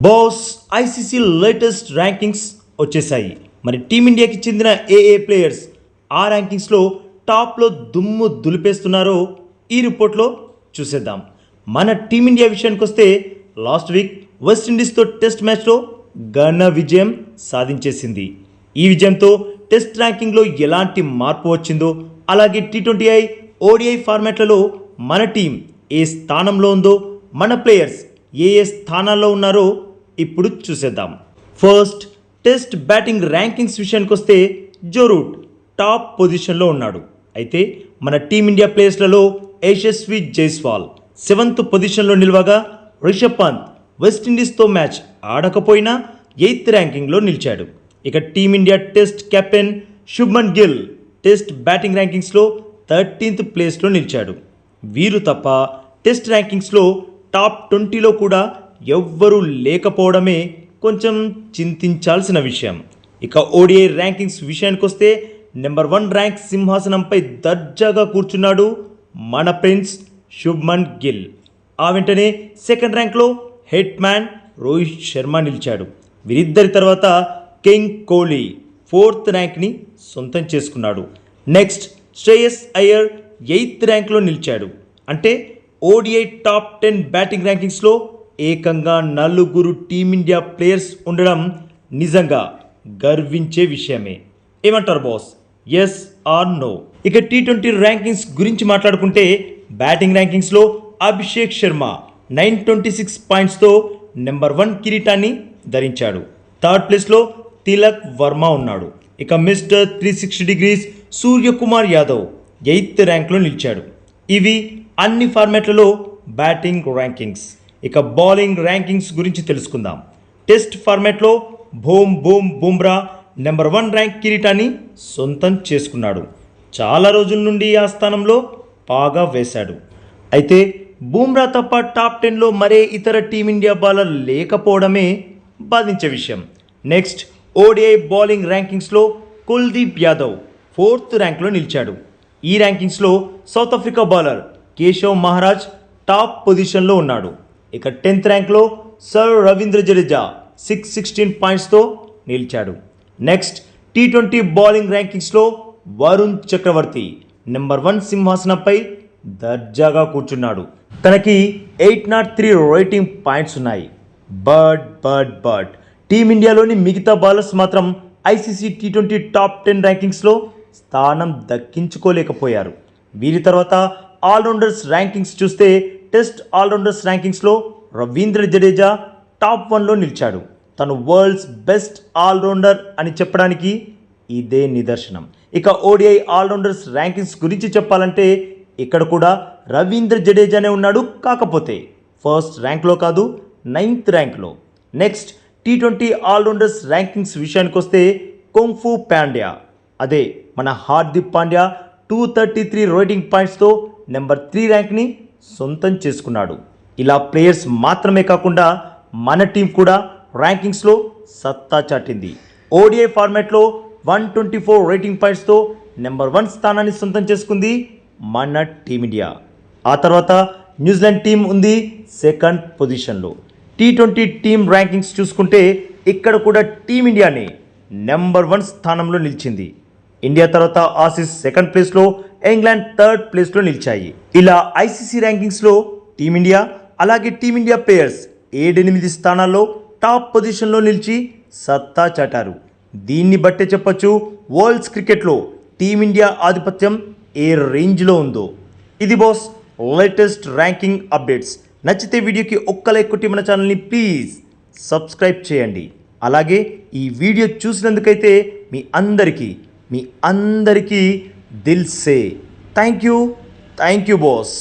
Boss ICC latest rankings వచ్చేసాయి మరి టీమిండియాకి చెందిన ఏఏ ప్లేయర్స్ ఆ ర్యాంకింగ్స్లో టాప్లో దుమ్ము దులిపేస్తున్నారో ఈ రిపోర్ట్లో చూసేద్దాం. మన టీమిండియా విషయానికి వస్తే లాస్ట్ వీక్ వెస్టిండీస్తో టెస్ట్ మ్యాచ్లో ఘన విజయం సాధించేసింది. ఈ విజయంతో టెస్ట్ ర్యాంకింగ్లో ఎలాంటి మార్పు వచ్చిందో అలాగే టీ ట్వంటీ ఐ ఓడిఐ ఫార్మాట్లలో మన టీం ఏ స్థానంలో ఉందో మన ప్లేయర్స్ ఏ ఏ స్థానాల్లో ఉన్నారో ఇప్పుడు చూసేద్దాం. ఫస్ట్ టెస్ట్ బ్యాటింగ్ ర్యాంకింగ్స్ విషయానికి వస్తే జోరూట్ టాప్ పొజిషన్లో ఉన్నాడు. అయితే మన టీమిండియా ప్లేయర్స్లలో యశస్వి జైస్వాల్ సెవెంత్ పొజిషన్లో నిల్వగా రిషబ్ పంత్ వెస్టిండీస్తో మ్యాచ్ ఆడకపోయినా ఎయిత్ ర్యాంకింగ్లో నిలిచాడు. ఇక team India test captain Shubman Gill test batting ర్యాంకింగ్స్లో thirteenth ప్లేస్లో నిలిచాడు. వీరు తప్ప టెస్ట్ ర్యాంకింగ్స్లో టాప్ ట్వంటీలో కూడా ఎవ్వరూ లేకపోవడమే కొంచెం చింతించాల్సిన విషయం. ఇక ఓడిఐ ర్యాంకింగ్స్ విషయానికి వస్తే నెంబర్ వన్ ర్యాంక్ సింహాసనంపై దర్జాగా కూర్చున్నాడు మన ప్రిన్స్ శుభ్మన్ గిల్. ఆ వెంటనే సెకండ్ ర్యాంక్లో హెడ్ మ్యాన్ రోహిత్ శర్మ నిలిచాడు. వీరిద్దరి తర్వాత కింగ్ కోహ్లీ ఫోర్త్ ర్యాంక్ని సొంతం చేసుకున్నాడు. నెక్స్ట్ శ్రేయస్ అయ్యర్ ఎయిత్ ర్యాంక్లో నిలిచాడు. అంటే ఓడిఐ టాప్ టెన్ బ్యాటింగ్ ర్యాంకింగ్స్లో ఏకంగా నలుగురు టీమిండియా ప్లేయర్స్ ఉండడం నిజంగా గర్వించే విషయమే. ఏమంటారు బాస్? ఎస్ ఆర్ నో ఇక టీ ట్వంటీ ర్యాంకింగ్స్ గురించి మాట్లాడుకుంటే batting ర్యాంకింగ్స్లో Abhishek Sharma nine twenty six పాయింట్స్తో number one కిరీటాన్ని ధరించాడు. థర్డ్ ప్లేస్లో తిలక్ వర్మ ఉన్నాడు. ఇక mister three sixty degrees Suryakumar Yadav eighth ర్యాంక్లో నిలిచాడు. ఇవి అన్ని ఫార్మాట్లలో బ్యాటింగ్ ర్యాంకింగ్స్ ఇక బౌలింగ్ ర్యాంకింగ్స్ గురించి తెలుసుకుందాం. టెస్ట్ ఫార్మాట్లో boom boom Bumrah number one rank కిరీటాన్ని సొంతం చేసుకున్నాడు. చాలా రోజుల నుండి ఆ స్థానంలో బాగా వేశాడు. అయితే బూమ్రా తప్ప టాప్ టెన్లో మరే ఇతర టీమిండియా బౌలర్ లేకపోవడమే బాధించే విషయం. నెక్స్ట్ ఓడిఐ బౌలింగ్ ర్యాంకింగ్స్లో కుల్దీప్ యాదవ్ ఫోర్త్ ర్యాంక్లో నిలిచాడు. ఈ ర్యాంకింగ్స్లో South Africa bowler Keshav Maharaj top పొజిషన్లో ఉన్నాడు. ఇక tenth ర్యాంక్లో sir Ravindra Jadeja six sixteen పాయింట్స్తో నిలిచాడు. నెక్స్ట్ టీ ట్వంటీ బౌలింగ్ ర్యాంకింగ్స్లో వరుణ్ చక్రవర్తి నెంబర్ వన్ సింహాసనంపై దర్జాగా కూర్చున్నాడు. తనకి eight nought three rating points ఉన్నాయి. బట్ బట్ బట్ టీమిండియాలోని మిగతా బౌలర్స్ మాత్రం ICC T twenty top ten ర్యాంకింగ్స్లో స్థానం దక్కించుకోలేకపోయారు. వీరి తర్వాత ఆల్రౌండర్స్ ర్యాంకింగ్స్ చూస్తే టెస్ట్ ఆల్రౌండర్స్ ర్యాంకింగ్స్లో రవీంద్ర జడేజా టాప్ వన్లో నిలిచాడు. తను వరల్డ్స్ బెస్ట్ ఆల్రౌండర్ అని చెప్పడానికి ఇదే నిదర్శనం. ఇక ఓడిఐ ఆల్రౌండర్స్ ర్యాంకింగ్స్ గురించి చెప్పాలంటే ఇక్కడ కూడా రవీంద్ర జడేజానే ఉన్నాడు. కాకపోతే ఫస్ట్ ర్యాంక్లో కాదు ninth ర్యాంక్లో. Next T twenty all rounders rankings విషయానికి వస్తే కొంఫు పాండ్యా. అదే మన Hardik Pandya two thirty three rating పాయింట్స్తో number three ర్యాంక్ని సొంతం చేసుకున్నాడు. ఇలా ప్లేయర్స్ మాత్రమే కాకుండా మన టీం కూడా ర్యాంకింగ్స్లో సత్తా చాటింది. ఓడిఐ ఫార్మాట్లో వన్ ట్వంటీ ఫోర్ రేటింగ్ పాయింట్స్తో నెంబర్ వన్ స్థానాన్ని సొంతం చేసుకుంది మన టీమిండియా. ఆ తర్వాత న్యూజిలాండ్ టీం ఉంది సెకండ్ పొజిషన్లో. టీ ట్వంటీ టీమ్ ర్యాంకింగ్స్ చూసుకుంటే ఇక్కడ కూడా టీమిండియానే నెంబర్ వన్ స్థానంలో నిలిచింది. ఇండియా తర్వాత ఆసీస్ సెకండ్ ప్లేస్లో ఇంగ్లాండ్ థర్డ్ ప్లేస్లో నిలిచాయి. ఇలా ఐసీసీ ర్యాంకింగ్స్లో టీమిండియా అలాగే టీమిండియా ప్లేయర్స్ ఏడెనిమిది స్థానాల్లో టాప్ పొజిషన్లో నిలిచి సత్తా చాటారు. దీన్ని బట్టే చెప్పొచ్చు వరల్డ్స్ క్రికెట్లో టీమిండియా ఆధిపత్యం ఏ రేంజ్లో ఉందో. ఇది బాస్ లేటెస్ట్ ర్యాంకింగ్ అప్డేట్స్ నచ్చితే వీడియోకి ఒక్క లైక్ కొట్టి మన ఛానల్ని ప్లీజ్ సబ్స్క్రైబ్ చేయండి. అలాగే ఈ వీడియో చూసినందుకైతే మీ అందరికీ మీ అందరికీ దిల్ సే thank you thank you boss